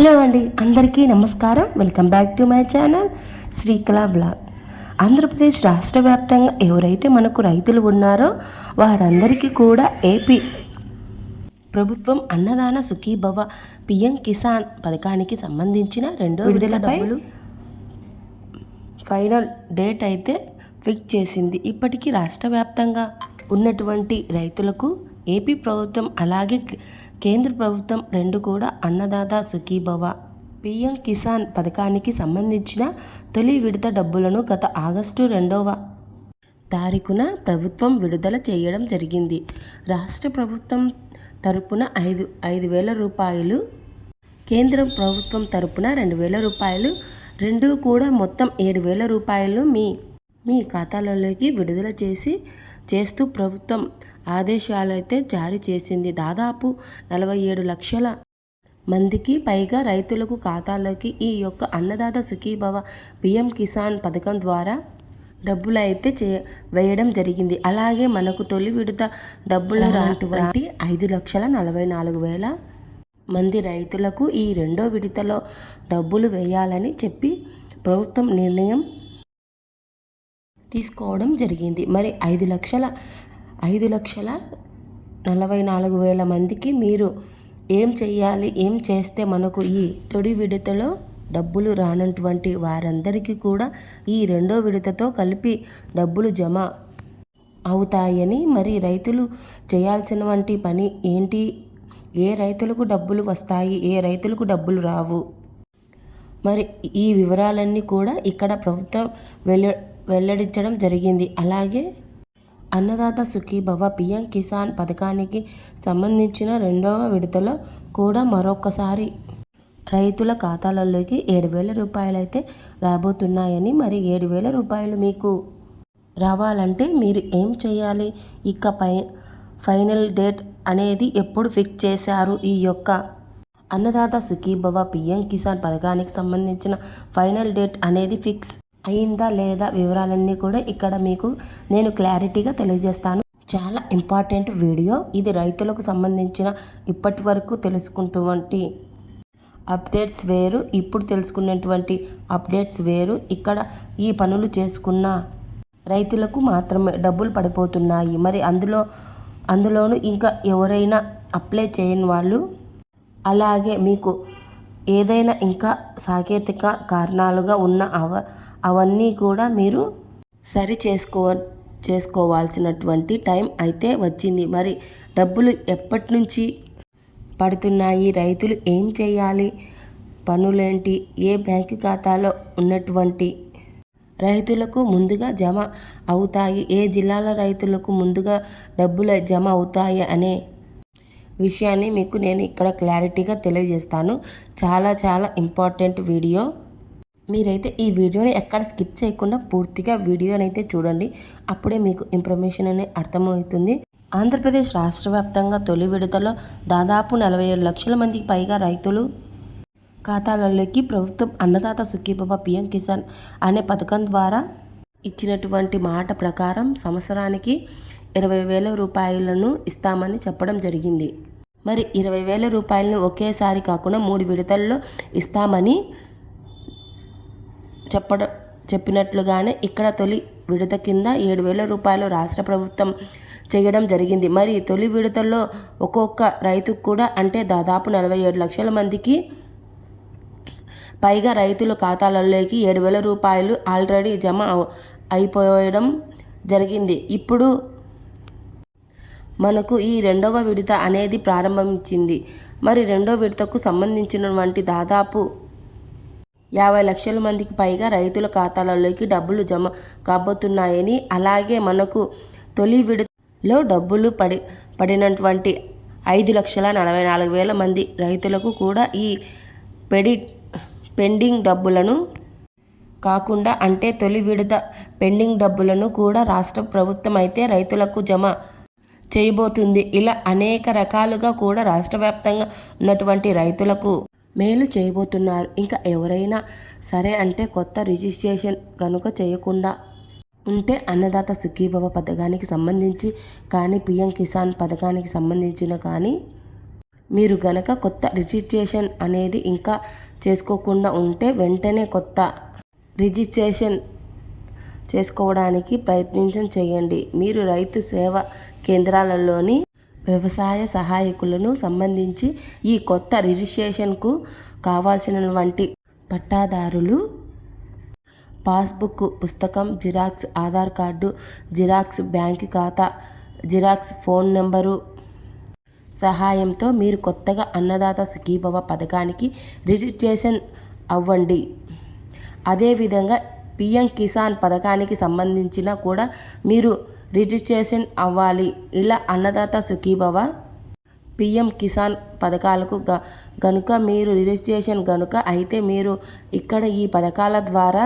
Hello అండి అందరికీ నమస్కారం. Welcome back to my channel Srikala blog. Andhra Pradesh రాష్ట్ర వ్యాప్తంగా ఎవరైతే మనకు రైతులు ఉన్నారో వారందరికీ కూడా ఏపీ ప్రభుత్వం అన్నదాన సుఖీభవ పిఎం కిసాన్ పథకానికి సంబంధించిన రెండో విడుదలపై ఫైనల్ డేట్ అయితే ఫిక్స్ చేసింది. ఇప్పటికీ రాష్ట్ర వ్యాప్తంగా ఉన్నటువంటి రైతులకు ఏపీ ప్రభుత్వం అలాగే కేంద్ర ప్రభుత్వం రెండు కూడా అన్నదాత సుఖీభవ. పిఎం కిసాన్ పథకానికి సంబంధించిన తొలి విడత డబ్బులను గత ఆగస్టు రెండవ తారీఖున ప్రభుత్వం విడుదల చేయడం జరిగింది. రాష్ట్ర ప్రభుత్వం తరపున ఐదు ఐదు వేల రూపాయలు కేంద్ర ప్రభుత్వం తరపున రెండు వేల రూపాయలు రెండు కూడా మొత్తం ఏడు వేల రూపాయలు మీ మీ ఖాతాలలోకి విడుదల చేసి చేస్తూ ప్రభుత్వం ఆదేశాలు అయితే జారీ చేసింది. దాదాపు నలభై ఏడు లక్షల మందికి పైగా రైతులకు ఖాతాలోకి ఈ యొక్క అన్నదాత సుఖీభవ పిఎం కిసాన్ పథకం ద్వారా డబ్బులు అయితే చే వేయడం జరిగింది. అలాగే మనకు తొలి విడత డబ్బులు రానటువంటి ఐదు లక్షల నలభై నాలుగు వేల మంది రైతులకు ఈ రెండో విడతలో డబ్బులు వేయాలని చెప్పి ప్రభుత్వం నిర్ణయం తీసుకోవడం జరిగింది. మరి ఐదు లక్షల ఐదు లక్షల నలభై నాలుగు వేల మందికి మీరు ఏం చేయాలి ఏం చేస్తే మనకు ఈ తొడి విడతలో డబ్బులు రానటువంటి వారందరికీ కూడా ఈ రెండో విడతతో కలిపి డబ్బులు జమ అవుతాయని మరి రైతులు చేయాల్సినటువంటి పని ఏంటి? ఏ రైతులకు డబ్బులు వస్తాయి? ఏ రైతులకు డబ్బులు రావు? మరి ఈ వివరాలన్నీ కూడా ఇక్కడ ప్రభుత్వం వెళ్ళ వెల్లడించడం జరిగింది. అలాగే అన్నదాత సుఖీభవ పిఎం కిసాన్ పథకానికి సంబంధించిన రెండవ విడతలో కూడా మరొకసారి రైతుల ఖాతాలలోకి ఏడు వేల రూపాయలైతే రాబోతున్నాయని మరి ఏడు వేల రూపాయలు మీకు రావాలంటే మీరు ఏం చేయాలి? ఇక పై ఫైనల్ డేట్ అనేది ఎప్పుడు ఫిక్స్ చేశారు? ఈ యొక్క అన్నదాత సుఖీభవ పిఎం కిసాన్ పథకానికి సంబంధించిన ఫైనల్ డేట్ అనేది ఫిక్స్ అయిందా లేదా వివరాలన్నీ కూడా ఇక్కడ మీకు నేను క్లారిటీగా తెలియజేస్తాను. చాలా ఇంపార్టెంట్ వీడియో. ఇది రైతులకు సంబంధించిన ఇప్పటి వరకు తెలుసుకుంటువంటి అప్డేట్స్ వేరు ఇప్పుడు తెలుసుకున్నటువంటి అప్డేట్స్ వేరు. ఇక్కడ ఈ పనులు చేసుకున్న రైతులకు మాత్రమే డబ్బులు పడిపోతున్నాయి. మరి అందులో అందులోనూ ఇంకా ఎవరైనా అప్లై చేయని వాళ్ళు అలాగే మీకు ఏదైనా ఇంకా సాంకేతిక కారణాలుగా ఉన్న అవ అవన్నీ కూడా మీరు సరి చేసుకో చేసుకోవాల్సినటువంటి టైం అయితే వచ్చింది. మరి డబ్బులు ఎప్పటి నుంచి పడుతున్నాయి? రైతులు ఏం చేయాలి? పనులేంటి? ఏ బ్యాంకు ఖాతాలో ఉన్నటువంటి రైతులకు ముందుగా జమ అవుతాయి? ఏ జిల్లాల రైతులకు ముందుగా డబ్బులు జమ అవుతాయి? అనే విషయాన్ని మీకు నేను ఇక్కడ క్లారిటీగా తెలియజేస్తాను. చాలా చాలా ఇంపార్టెంట్ వీడియో. మీరైతే ఈ వీడియోని ఎక్కడ స్కిప్ చేయకుండా పూర్తిగా వీడియోని అయితే చూడండి. అప్పుడే మీకు ఇన్ఫర్మేషన్ అనేది అర్థమవుతుంది. ఆంధ్రప్రదేశ్ రాష్ట్ర వ్యాప్తంగా తొలి విడతలో దాదాపు నలభై ఏడు లక్షల మందికి పైగా రైతులు ఖాతాలలోకి ప్రభుత్వం అన్నదాత సుఖీభవ పిఎం కిసాన్ అనే పథకం ద్వారా ఇచ్చినటువంటి మాట ప్రకారం సంవత్సరానికి ఇరవై వేల రూపాయలను ఇస్తామని చెప్పడం జరిగింది. మరి ఇరవై వేల రూపాయలను ఒకేసారి కాకుండా మూడు విడతల్లో ఇస్తామని చెప్పడం చెప్పినట్లుగానే ఇక్కడ తొలి విడత కింద ఏడు వేల రూపాయలు రాష్ట్ర ప్రభుత్వం చేయడం జరిగింది. మరి తొలి విడతల్లో ఒక్కొక్క రైతుకు కూడా అంటే దాదాపు నలభై ఏడు లక్షల మందికి పైగా రైతుల ఖాతాలలోకి ఏడు వేల రూపాయలు ఆల్రెడీ జమ అయిపోయడం జరిగింది. ఇప్పుడు మనకు ఈ రెండవ విడత అనేది ప్రారంభించింది. మరి రెండవ విడతకు సంబంధించినటువంటి దాదాపు యాభై లక్షల మందికి పైగా రైతుల ఖాతాలలోకి డబ్బులు జమ కాబోతున్నాయని అలాగే మనకు తొలి విడతలో డబ్బులు పడి పడినటువంటి ఐదు లక్షల నలభై నాలుగు వేల మంది రైతులకు కూడా ఈ పెడి పెండింగ్ డబ్బులను కాకుండా అంటే తొలి విడత పెండింగ్ డబ్బులను కూడా రాష్ట్ర ప్రభుత్వం అయితే రైతులకు జమ చేయబోతుంది. ఇలా అనేక రకాలుగా కూడా రాష్ట్ర వ్యాప్తంగా ఉన్నటువంటి రైతులకు మేలు చేయబోతున్నారు. ఇంకా ఎవరైనా సరే అంటే కొత్త రిజిస్ట్రేషన్ కనుక చేయకుండా ఉంటే అన్నదాత సుఖీభవ పథకానికి సంబంధించి కానీ పిఎం కిసాన్ పథకానికి సంబంధించిన కానీ మీరు గనక కొత్త రిజిస్ట్రేషన్ అనేది ఇంకా చేసుకోకుండా ఉంటే వెంటనే కొత్త రిజిస్ట్రేషన్ చేసుకోవడానికి ప్రయత్నించం చేయండి. మీరు రైతు సేవా కేంద్రాలలోని వ్యవసాయ సహాయకులను సంబంధించి ఈ కొత్త రిజిస్ట్రేషన్కు కావాల్సినటువంటి పట్టాదారులు పాస్బుక్ పుస్తకం xerox Aadhaar card xerox bank ఖాతా జిరాక్స్ ఫోన్ నెంబరు సహాయంతో మీరు కొత్తగా అన్నదాత సుఖీభవ పథకానికి రిజిస్ట్రేషన్ అవ్వండి. అదేవిధంగా పిఎం కిసాన్ పథకానికి సంబంధించిన కూడా మీరు రిజిస్ట్రేషన్ అవ్వాలి. ఇలా అన్నదాత సుఖీభవ పిఎం కిసాన్ పథకాలకు గ గనుక మీరు రిజిస్ట్రేషన్ గనుక అయితే మీరు ఇక్కడ ఈ పథకాల ద్వారా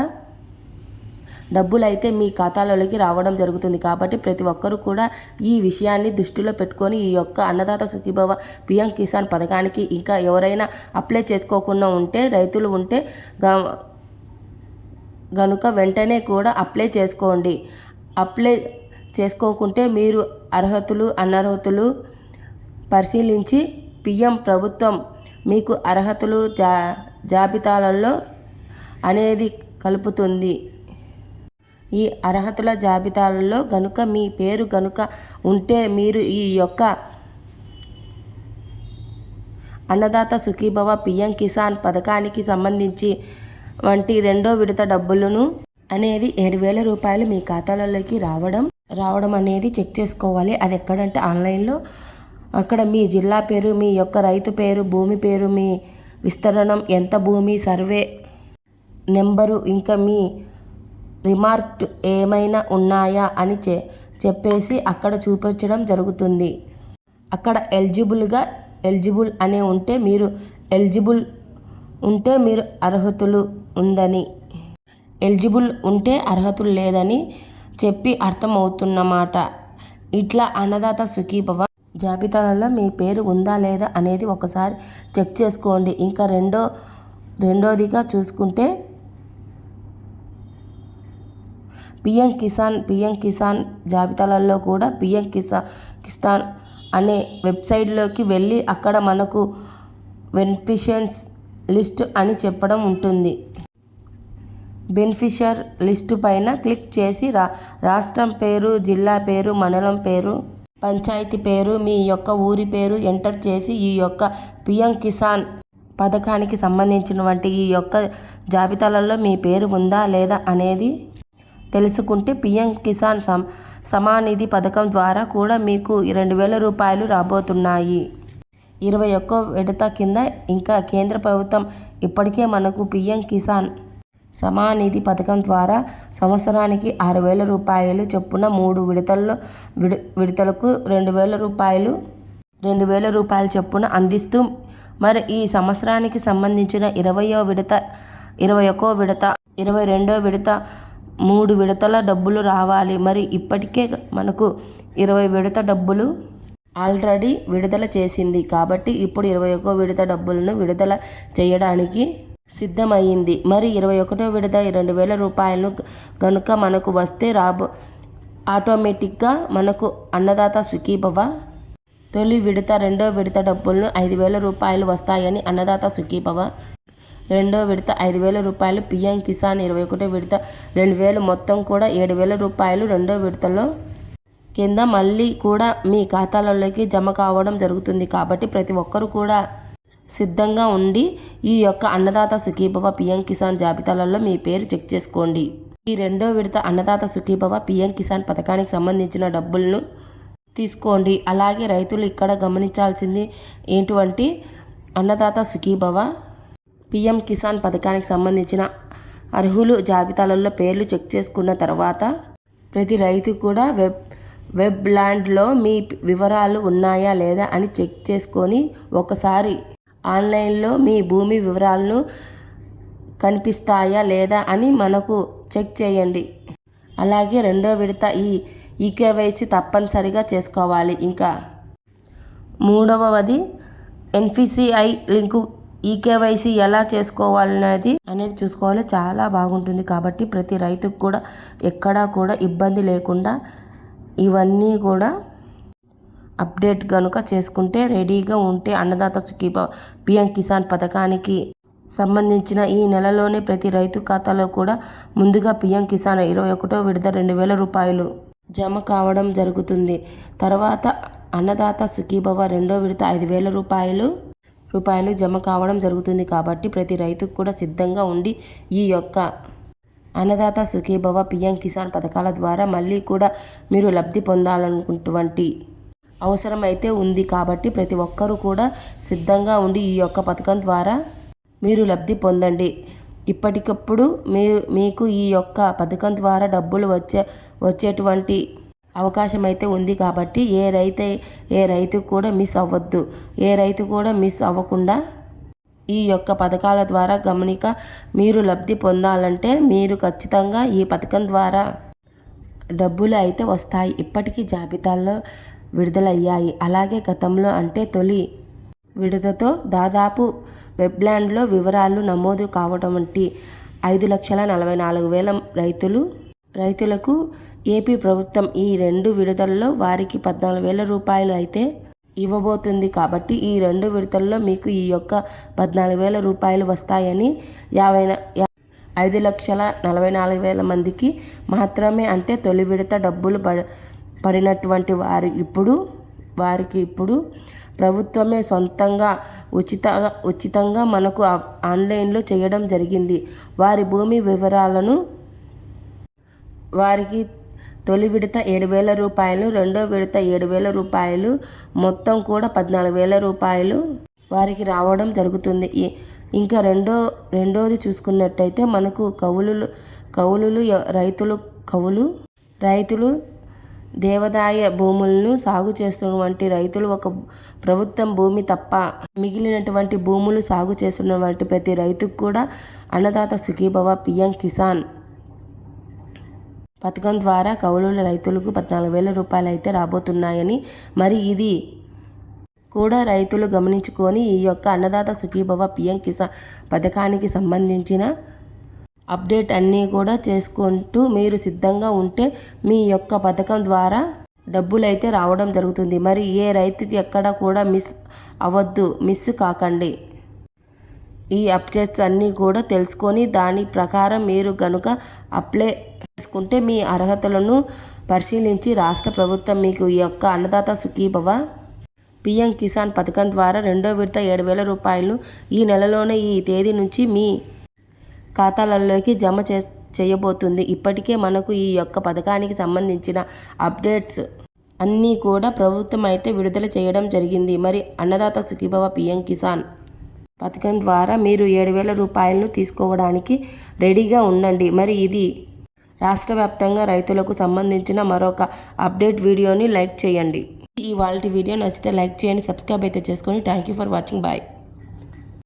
డబ్బులు అయితే మీ ఖాతాలోకి రావడం జరుగుతుంది. కాబట్టి ప్రతి ఒక్కరూ కూడా ఈ విషయాన్ని దృష్టిలో పెట్టుకొని ఈ యొక్క అన్నదాత సుఖీభవ పిఎం కిసాన్ పథకానికి ఇంకా ఎవరైనా అప్లై చేసుకోకుండా ఉంటే రైతులు ఉంటే గనుక వెంటనే కూడా అప్లై చేసుకోండి. అప్లై చేసుకోకుంటే మీరు అర్హతలు అనర్హతలు పరిశీలించి పిఎం ప్రభుత్వం మీకు అర్హతలు జా జాబితాలలో అనేది కలుపుతుంది. ఈ అర్హతల జాబితాలలో గనుక మీ పేరు గనుక ఉంటే మీరు ఈ యొక్క అన్నదాత సుఖీభవ పిఎం కిసాన్ పథకానికి సంబంధించి వంటి రెండో విడత డబ్బులను అనేది ఏడు వేల రూపాయలు మీ ఖాతాలలోకి రావడం రావడం అనేది చెక్ చేసుకోవాలి. అది ఎక్కడంటే ఆన్లైన్లో. అక్కడ మీ జిల్లా పేరు మీ యొక్క రైతు పేరు భూమి పేరు మీ విస్తరణం ఎంత భూమి సర్వే నెంబరు ఇంకా మీ రిమార్క్ ఏమైనా ఉన్నాయా అని చె చెప్పేసి అక్కడ చూపించడం జరుగుతుంది. అక్కడ ఎలిజిబుల్గా ఎలిజిబుల్ అనే ఉంటే మీరు ఎలిజిబుల్ ఉంటే మీరు అర్హతలు ఉందని. ఎలిజిబుల్ ఉంటే అర్హతలు లేదని చెప్పి అర్థమవుతున్నమాట ఇట్లా అన్నదాత సుఖీభవ జాబితాలలో మీ పేరు ఉందా లేదా అనేది ఒకసారి చెక్ చేసుకోండి. ఇంకా రెండో రెండోదిగా చూసుకుంటే పిఎం కిసాన్ పిఎం కిసాన్ జాబితాలలో కూడా పిఎం కిసా కిసాన్ అనే వెబ్సైట్లోకి వెళ్ళి అక్కడ మనకు బెనిఫిషియన్స్ లిస్ట్ అని చెప్పడం ఉంటుంది. బెనిఫిషర్ లిస్టు పైన క్లిక్ చేసి రా రాష్ట్రం పేరు జిల్లా పేరు మండలం పేరు పంచాయతీ పేరు మీ యొక్క ఊరి పేరు ఎంటర్ చేసి ఈ యొక్క పిఎం కిసాన్ పథకానికి సంబంధించినటువంటి ఈ యొక్క జాబితాలలో మీ పేరు ఉందా లేదా అనేది తెలుసుకుంటే పిఎం కిసాన్ సమ్ సమానిధి పథకం ద్వారా కూడా మీకు రెండు వేల రూపాయలు రాబోతున్నాయి. ఇరవై ఒక్క విడత కింద ఇంకా కేంద్ర ప్రభుత్వం ఇప్పటికే మనకు పిఎం కిసాన్ సమానిధి పథకం ద్వారా సంవత్సరానికి ఆరు వేల రూపాయలు చొప్పున మూడు విడతల్లో విడ విడతలకు రెండు వేల రూపాయలు రెండు వేల రూపాయల చొప్పున అందిస్తూ మరి ఈ సంవత్సరానికి సంబంధించిన ఇరవయో విడత ఇరవై ఒక్కో విడత ఇరవై రెండో విడత మూడు విడతల డబ్బులు రావాలి. మరి ఇప్పటికే మనకు ఇరవై విడత డబ్బులు ఆల్రెడీ విడుదల చేసింది. కాబట్టి ఇప్పుడు ఇరవై ఒక్కో విడత డబ్బులను విడుదల చేయడానికి సిద్ధమయ్యింది. మరి ఇరవై ఒకటో విడత రెండు వేల రూపాయలు కనుక మనకు వస్తే రాబో ఆటోమేటిక్గా మనకు అన్నదాత సుఖీభవ తొలి విడత రెండో విడత డబ్బులను ఐదు వేల రూపాయలు వస్తాయని అన్నదాత సుఖీభవ రెండో విడత ఐదు వేల రూపాయలు పిఎం కిసాన్ ఇరవై ఒకటో విడత రెండు వేలు మొత్తం కూడా ఏడు వేల రూపాయలు రెండో విడతలో కింద మళ్ళీ కూడా మీ ఖాతాలలోకి జమ కావడం జరుగుతుంది కాబట్టి ప్రతి ఒక్కరూ కూడా సిద్ధంగా ఉండి ఈ యొక్క అన్నదాత సుఖీభవ పిఎం కిసాన్ జాబితాలలో మీ పేరు చెక్ చేసుకోండి. ఈ రెండో విడత అన్నదాత సుఖీభవ పిఎం కిసాన్ పథకానికి సంబంధించిన డబ్బులను తీసుకోండి. అలాగే రైతులు ఇక్కడ గమనించాల్సింది ఏంటువంటి అన్నదాత సుఖీభవ పిఎం కిసాన్ పథకానికి సంబంధించిన అర్హులు జాబితాలలో పేర్లు చెక్ చేసుకున్న తర్వాత ప్రతి రైతు కూడా వెబ్ వెబ్ ల్యాండ్లో మీ వివరాలు ఉన్నాయా లేదా అని చెక్ చేసుకొని ఒకసారి ఆన్లైన్లో మీ భూమి వివరాలను కనిపిస్తాయా లేదా అని మనకు చెక్ చేయండి. అలాగే రెండో విడత ఈ ఈకేవైసీ తప్పనిసరిగా చేసుకోవాలి. ఇంకా మూడవది ఎన్పిసిఐ లింకు ఈకేవైసీ ఎలా చేసుకోవాలనేది అనేది చూసుకోవాలి. చాలా బాగుంటుంది కాబట్టి ప్రతి రైతుకు కూడా ఎక్కడా కూడా ఇబ్బంది లేకుండా ఇవన్నీ కూడా అప్డేట్ కనుక చేసుకుంటే రెడీగా ఉంటే అన్నదాత సుఖీభ పిఎం కిసాన్ పథకానికి సంబంధించిన ఈ నెలలోనే ప్రతి రైతు ఖాతాలో కూడా ముందుగా పిఎం కిసాన్ ఇరవై ఒకటో విడత రెండు వేల రూపాయలు జమ కావడం జరుగుతుంది. తర్వాత అన్నదాత సుఖీభవ రెండో విడత ఐదు వేల రూపాయలు రూపాయలు జమ కావడం జరుగుతుంది కాబట్టి ప్రతి రైతుకు కూడా సిద్ధంగా ఉండి ఈ యొక్క అన్నదాత సుఖీభవ పిఎం కిసాన్ పథకాల ద్వారా మళ్ళీ కూడా మీరు లబ్ధి పొందాలనుకున్నటువంటి అవసరమైతే ఉంది కాబట్టి ప్రతి ఒక్కరూ కూడా సిద్ధంగా ఉండి ఈ యొక్క పథకం ద్వారా మీరు లబ్ధి పొందండి. ఇప్పటికప్పుడు మీరు మీకు ఈ యొక్క పథకం ద్వారా డబ్బులు వచ్చే వచ్చేటువంటి అవకాశం అయితే ఉంది కాబట్టి ఏ రైతు ఏ రైతు కూడా మిస్ అవ్వద్దు. ఏ రైతు కూడా మిస్ అవ్వకుండా ఈ యొక్క పథకాల ద్వారా గమనిక మీరు లబ్ధి పొందాలంటే మీరు ఖచ్చితంగా ఈ పథకం ద్వారా డబ్బులు అయితే వస్తాయి. ఇప్పటికీ జాబితాల్లో విడుదలయ్యాయి. అలాగే గతంలో అంటే తొలి విడతతో దాదాపు వెబ్లాండ్లో వివరాలు నమోదు కావడం వంటి ఐదు లక్షల నలభై నాలుగు వేల రైతులు రైతులకు ఏపీ ప్రభుత్వం ఈ రెండు విడుదలలో వారికి పద్నాలుగు వేల రూపాయలు అయితే ఇవ్వబోతుంది. కాబట్టి ఈ రెండు విడతల్లో మీకు ఈ యొక్క పద్నాలుగు వేల రూపాయలు వస్తాయని యాభై ఐదు లక్షల నలభై నాలుగు వేల మందికి మాత్రమే అంటే తొలి విడత డబ్బులు పడ పడినటువంటి వారు ఇప్పుడు వారికి ఇప్పుడు ప్రభుత్వమే సొంతంగా ఉచిత ఉచితంగా మనకు ఆన్లైన్లో చేయడం జరిగింది. వారి భూమి వివరాలను వారికి తొలి విడత ఏడు వేల రూపాయలు రెండో విడత ఏడు వేల రూపాయలు మొత్తం కూడా పద్నాలుగు వేల రూపాయలు వారికి రావడం జరుగుతుంది. ఇంకా రెండో రెండోది చూసుకున్నట్టయితే మనకు కవులు కవులు రైతులు కవులు రైతులు దేవదాయ భూములను సాగు చేస్తున్నటువంటి రైతులు ఒక ప్రభుత్వం భూమి తప్ప మిగిలినటువంటి భూములు సాగు చేస్తున్నటువంటి ప్రతి రైతుకు కూడా అన్నదాత సుఖీభవ పిఎం కిసాన్ పథకం ద్వారా కౌలుల రైతులకు పద్నాలుగు వేల రూపాయలు అయితే రాబోతున్నాయని మరి ఇది కూడా రైతులు గమనించుకొని ఈ యొక్క అన్నదాత సుఖీభవ పిఎం కిసాన్ పథకానికి సంబంధించిన అప్డేట్ అన్నీ కూడా చేసుకుంటూ మీరు సిద్ధంగా ఉంటే మీ యొక్క పథకం ద్వారా డబ్బులు అయితే రావడం జరుగుతుంది. మరి ఏ రైతుకి ఎక్కడ కూడా మిస్ అవ్వద్దు మిస్ కాకండి. ఈ అప్డేట్స్ అన్నీ కూడా తెలుసుకొని దాని ప్రకారం మీరు కనుక అప్లై చేసుకుంటే మీ అర్హతలను పరిశీలించి రాష్ట్ర ప్రభుత్వం మీకు ఈ యొక్క అన్నదాత సుఖీభవ పిఎం కిసాన్ పథకం ద్వారా రెండో విడత ఏడు వేల రూపాయలు ఈ నెలలోనే ఈ తేదీ నుంచి మీ ఖాతాలలోకి జమ చే చేయబోతుంది. ఇప్పటికే మనకు ఈ యొక్క పథకానికి సంబంధించిన అప్డేట్స్ అన్నీ కూడా ప్రభుత్వం అయితే విడుదల చేయడం జరిగింది. మరి అన్నదాత సుఖీభవ పిఎం కిసాన్ పథకం ద్వారా మీరు ఏడు వేల రూపాయలను తీసుకోవడానికి రెడీగా ఉండండి. మరి ఇది రాష్ట్ర వ్యాప్తంగా రైతులకు సంబంధించిన మరొక అప్డేట్ వీడియోని లైక్ చేయండి. ఈ వాళ్ళ వీడియో నచ్చితే లైక్ చేయండి సబ్స్క్రైబ్ అయితే చేసుకొని thank you for watching. Bye.